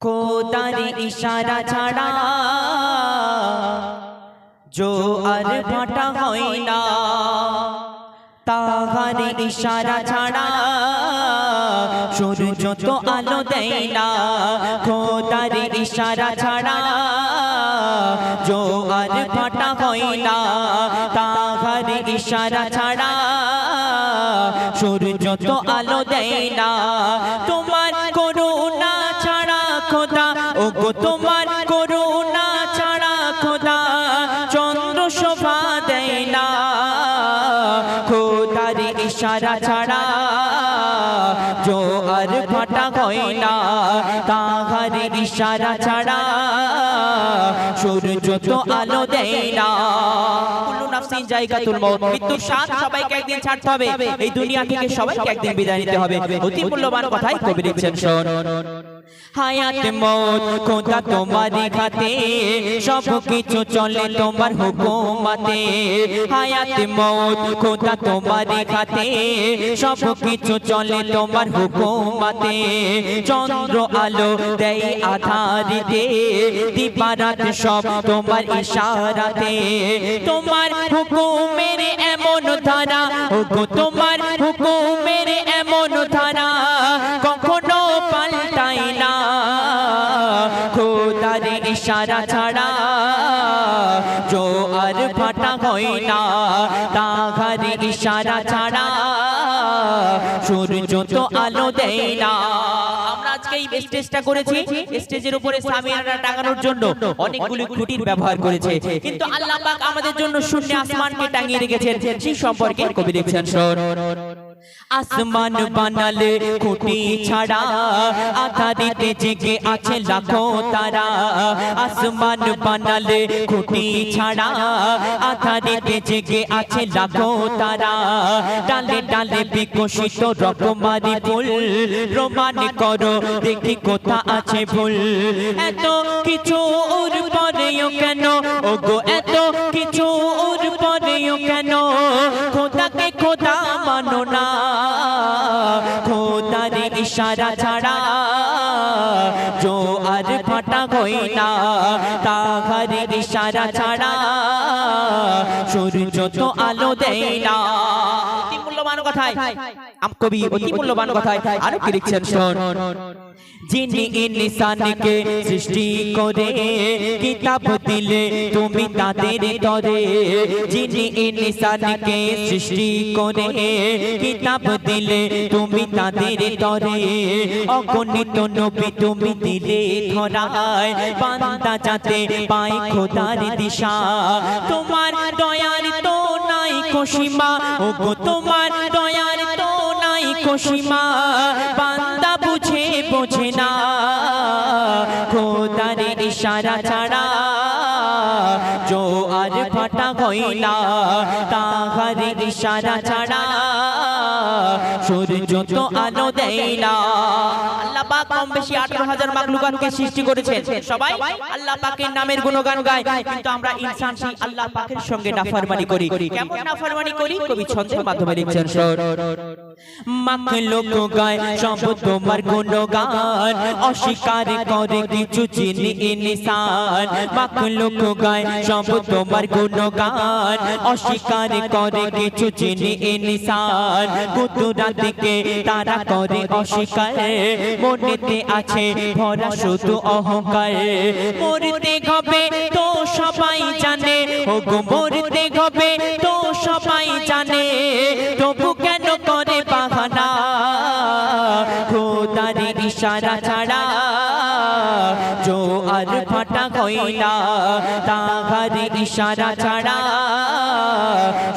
খোদার ইশারা ছাড়া জো আর ভাটা হয় না। তাহার ইশারা ছাড়া সূর্য তো আলো দেয় না খোদার ইশারা ছাড়া জো আর ভাটা হয় না। তাহার ইশারা ছাড়া সূর্য তো আলো দেয় না ছাড়া খোদা ও গো তোমার করুণা ছাড়া খোদা, চন্দ্র শোভা দেয় না। খোদার ইশারা ছাড়া জো আর ফাটা হয় না। তাহার ইশারা ছাড়া সূর্য তো আলো দেয় না। এই দুনিয়া থেকে সবাইকে একদিন বিদায় নিতে হবে। অতি মূল্যবান কথাই কবি লিখছেন হায়াত মৌত খোদা তোমারই খাতে সব কিছু চলে তোমার হুকুমাতে। হায়াত মৌত খোদা তোমারই খাতে সব কিছু চলে তোমার হুকুমাতে। চন্দ্র আলো দেয় আধারিতে, দিবারাত সব তোমার ইশারাতে। তোমার হুকুমের এমন ধারা, ওগো তোমার হুকুমের খোদার ইশারা ছাড়া জো আর ফাটা হয় না তাহার ইশারা ছাড়া সূর্য তো আলো দেয় না। আমরা আজকে এই স্টেজটা করেছি স্টেজের উপরে সামিয়ানা টাঙানোর জন্য অনেকগুলি খুঁটির ব্যবহার করেছে। কিন্তু আল্লাহ পাক আমাদের জন্য শূন্য আসমানকে টাঙিয়ে রেখেছেন সেই সম্পর্কে কবি লিখছেন শোন আসমান বানালে খুঁটি ছাড়া আধারিতে জেগে আছে লাখো তারা। আসমান বানালে খুঁটি ছাড়া আধারিতে জেগে আছে লাখো তারা। ডালে ডালে বিকশিত রকমারি ফুল। প্রমাণ করো দেখি কোথা আছে ভুল। এত কিছু ওর পরেও কেন? ওগো এত কিছু ওর পরেও কেন? খোদাকে খোদা মানো না। খোদার ইশারা ছাড়া জো আর ফাটা হই না। তাহার ইশারা ছাড়া সূর্য তো আলো দেয় না। অতি মূল্যবান কথায় কবি অতি মূল্যবান কথায় আরও কি লিখছেন শোন যিনি ইনসানকে সৃষ্টি করে কিতাব দিলে তুমি তাদের তরে যিনি ইনসানকে সৃষ্টি করে কিতাব দিলে তুমি তাদের তরে অগণিত নবী তুমি দিলে ধরায় বান্দা যাতে পায় খোদার দিশা। তোমার দয়ার তো নাই খুশিমা ওগো তোমার দয়ার তো নাই কোশিমা বান্দা বুঝে বোঝে না। খোদার ইশারা ছাড়া জো আর ফাটা কইলা তাহার ইশারা ছাড়া সূর্য তো আলো দেয় না। আল্লাহ পাক কম বেশি 18000 মাখলুকাতকে সৃষ্টি করেছেন। সবাই আল্লাহ পাকের নামের গুণগান গায়। কিন্তু আমরা ইনসান সেই আল্লাহ পাকের সঙ্গে নাফরমানি করি। কেমন নাফরমানি করি? কবি ছন্দের মাধ্যমে লিখছেন মাখলুক গায় সব তোমার গুণগান অস্বীকার করে কিছু চিনি ইনসান। মাখলুক গায় সব তোমার গুণগান অস্বীকার করে কিছু চিনি ইনসান। কুতুরা দিকে তারা করে অস্বীকার। মনেতে আছে, ভরা শুধু অহংকার। মরতে হবে তো সবাই জানে। ও গো মরতে হবে তো সবাই জানে। খোদারি ইশারা ছাড়া জো আর ফাটা কইলা, তাহার ইশারা ছাড়া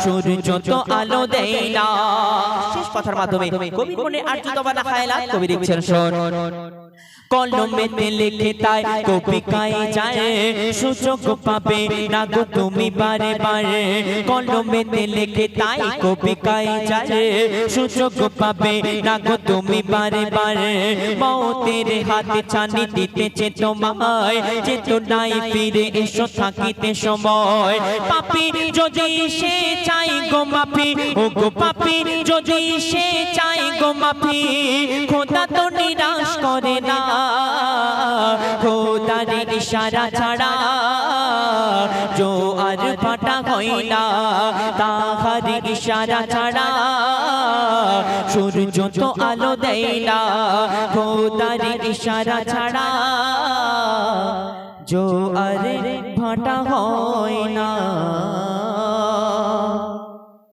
সূর্য তো আলো না শেষ কথার মাধ্যমে মনে খায়লাত কবি শোন। কলমেতে লিখে তাই কবিকায় যায় সুযোগ পাবে না গো তুমি বারে বারে কলমেতে লিখে তাই কবিকায় যায় সুযোগ পাবে না গো তুমি বারে বারে মৌতের হাতে ছানি দিতেছে তোমায় চেতনায় ফিরে এসো থাকিতে সময়। পাপি যদি সে চাই গো মাফি ও গো পাপি যদি সে চাই গো মাফি খোদা তো নিরাশ করে না। খোদার ইশারা ছাড়া জো আর ফাটা হয় না, তাহার ইশারা ছাড়া। সূর্য তো আলো দেয় না, খোদার ইশারা ছাড়া। জো আর ফাটা হয় না।